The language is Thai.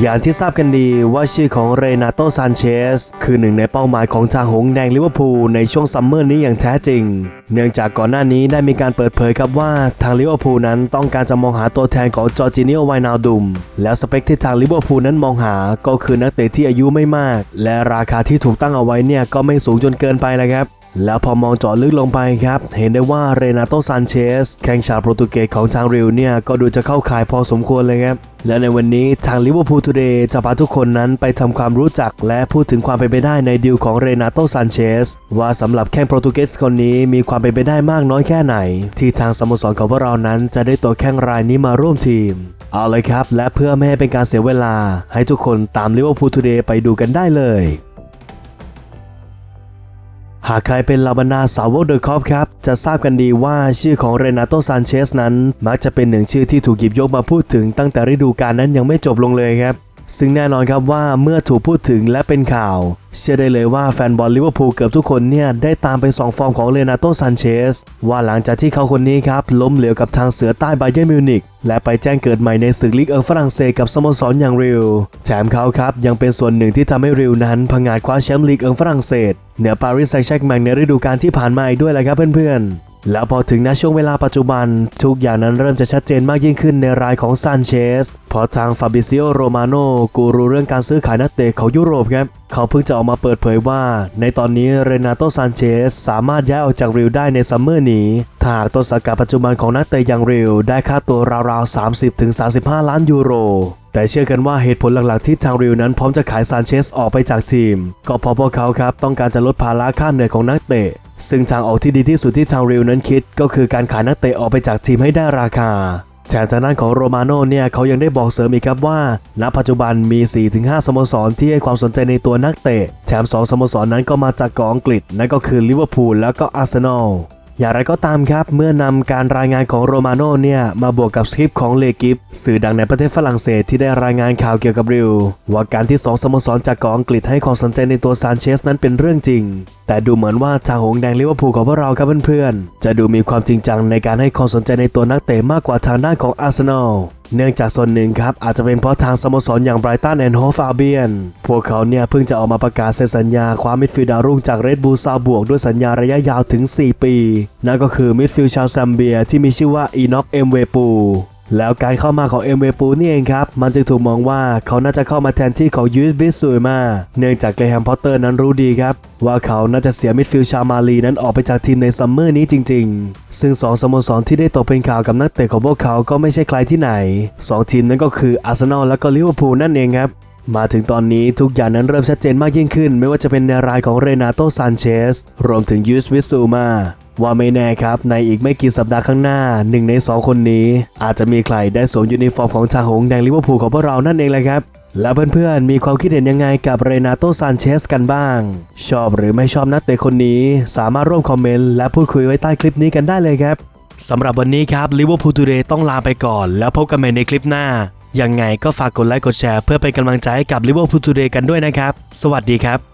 อย่างที่ทราบกันดีว่าชื่อของเรนาโตซานเชสคือหนึ่งในเป้าหมายของทางหงแดงลิเวอร์พูลในช่วงซัมเมอร์นี้อย่างแท้จริง เนื่องจากก่อนหน้านี้ได้มีการเปิดเผยครับว่าทางลิเวอร์พูลนั้นต้องการจะมองหาตัวแทนของจอร์จิเนียไวนาลดุม แล้วสเปคที่ทางลิเวอร์พูลนั้นมองหาก็คือนักเตะที่อายุไม่มาก และราคาที่ถูกตั้งเอาไว้เนี่ยก็ไม่สูงจนเกินไปเลยครับ แล้วพอมองเจาะลึกลงไปครับ เห็นได้ว่าเรนาโตซานเชสแข้งชาวโปรตุเกสของทางริวเนี่ย ก็ดูจะเข้าข่ายพอสมควรเลยครับ และในวันนี้ทางลิเวอร์พูลทูเดย์จะพาทุกคนนั้นไปทำความรู้จักและพูดถึงความเป็นไปได้ในดีลของเรนาโตซานเชสว่าสำหรับแข้งโปรตุเกสคนนี้มีความเป็นไปได้มากน้อยแค่ไหน ที่ทางสโมสรของพวกเรานั้นจะได้ตัวแข้งรายนี้มาร่วมทีม เอาเลยครับ และเพื่อไม่ให้เป็นการเสียเวลา ให้ทุกคนตามลิเวอร์พูลทูเดย์ไปดูกันได้เลย หากใครเป็นลาบานาสาวกเดอะคอปครับ จะทราบกันดีว่าชื่อของเรนาโตซานเชสนั้น มักจะเป็นหนึ่งชื่อที่ถูกหยิบยกมาพูดถึงตั้งแต่ฤดูกาลนั้นยังไม่จบลงเลยครับ ซึ่งแน่นอนครับว่าเมื่อถูกพูดถึงและเป็นข่าว เชื่อได้เลยว่าแฟนบอลลิเวอร์พูลเกือบทุกคนเนี่ย ได้ตามไปส่องฟอร์มของเรนาโตซานเชส ว่าหลังจากที่เขาคนนี้ครับ ล้มเหลวกับทางเสือใต้ไบเยอร์มิวนิกและไปแจ้งเกิดใหม่ในศึกลีกเอิงฝรั่งเศสกับสโมสรอย่างริวแถมเขาครับยังเป็นส่วนหนึ่งที่ทำให้ริวนั้นพังงาดคว้าแชมป์ลีกเอิงฝรั่งเศสเหนือปารีสแซงต์แชร์กแมงในฤดูกาลที่ผ่านมาอีกด้วยแหละครับเพื่อนๆ แล้วพอถึงณช่วงเวลาปัจจุบัน ทุกอย่างนั้นเริ่มจะชัดเจนมากยิ่งขึ้นในรายของซานเชส เพราะทางฟาบิซิโอโรมาโนกูรูเรื่องการซื้อขายนักเตะของยุโรปครับเขาเพิ่งจะออกมาเปิดเผยว่า ในตอนนี้เรนาโตซานเชสสามารถย้ายออกจากริวได้ในซัมเมอร์นี้ถ้าหากต้นสังกัดปัจจุบันของนักเตะอย่างริวได้ค่าตัวราวๆ 30-35 ล้านยูโรแต่เชื่อกันว่าเหตุผลหลักๆที่ทางริวนั้นพร้อมจะขายซานเชสออกไปจากทีม ก็เพราะพวกเขาครับต้องการจะลดภาระค่าเหนื่อยของนักเตะ ซึ่งทางออกที่ดีที่สุดที่ทางริวนั้นคิด ก็คือการขายนักเตะออกไปจากทีมให้ได้ราคาแถมจากด้านของโรมาโน่เนี่ยเขายังได้บอกเสริมอีกครับว่า ณ ปัจจุบันมี 4-5 สโมสรที่ให้ความสนใจในตัวนักเตะ แถม 2 สโมสรนั้นก็มาจากกาะอังกฤษ นั่นก็คือลิเวอร์พูลแล้วก็อาร์เซนอล อย่างไรก็ตามครับ เมื่อนำการรายงานของโรมาโน่เนี่ยมาบวกกับสคริปต์ของเลกิฟสื่อดังในประเทศฝรั่งเศสที่ได้รายงานข่าวเกี่ยวกับริวว่าการที่ 2 สโมสรจากกาะอังกฤษให้ความสนใจในตัวซานเชสนั้นเป็นเรื่องจริงแต่ดูเหมือนว่าทางหงแดงลิเวอร์พูลของพวกเราครับเพื่อนๆ จะดูมีความจริงจังในการให้ความสนใจในตัวนักเตะมากกว่าทางด้านของอาร์เซนอล เนื่องจากส่วนหนึ่งครับ อาจจะเป็นเพราะทางสโมสรอย่างไบรตันแอนด์โฮฟอาเบียน พวกเขาเนี่ยเพิ่งจะออกมาประกาศเซ็นสัญญาคว้ามิดฟิลด์ดาวรุ่งจากเรดบูลซาบวกด้วยสัญญาระยะยาวถึง 4 ปี นั่นก็คือมิดฟิลด์ชาวซัมเบียที่มีชื่อว่าอีน็อกเอ็มเวปู แล้วการเข้ามาของเอ็มเวปูนี่เองครับ มันจึงถูกมองว่าเขาน่าจะเข้ามาแทนที่ของยูสบิสุยมา เนื่องจากเกรแฮมพอตเตอร์นั้นรู้ดีครับ ว่าเขาน่าจะเสียมิดฟิลชามาลีนั้นออกไปจากทีมในซัมเมอร์นี้จริง ๆ ซึ่ง 2สโมสรที่ได้ตกเป็นข่าวกับนักเตะของพวกเขาก็ไม่ใช่ใครที่ไหน 2 ทีมนั้นก็คืออาร์เซนอลและก็ลิเวอร์พูลนั่นเองครับมาถึงตอนนี้ทุกอย่างนั้นเริ่มชัดเจนมากยิ่งขึ้น ไม่ว่าจะเป็นในรายของเรนาโตซานเชสรวมถึงยูสวิสูมา ว่าไม่แน่ครับในอีกไม่กี่สัปดาห์ข้างหน้าหนึ่งใน 2 คนนี้ อาจจะมีใครได้สวมยูนิฟอร์มของทาหงแดงลิเวอร์พูลของพวกเรานั่นเองแหละครับ แล้วเพื่อนๆ มีความคิดเห็นยังไงกับเรนาโตซานเชสกันบ้าง ชอบหรือไม่ชอบนักเตะคนนี้ สามารถร่วมคอมเมนต์และพูดคุยไว้ใต้คลิปนี้กันได้เลยครับสำหรับวันนี้ครับลิเวอร์พูลทูเดย์ต้องลาไปก่อน แล้วพบกันใหม่ในคลิปหน้ายังไงก็ฝากกดไลค์กดแชร์เพื่อเป็นกำลังใจให้กับลิเวอร์พูลทูเดย์กันด้วยนะครับ สวัสดีครับ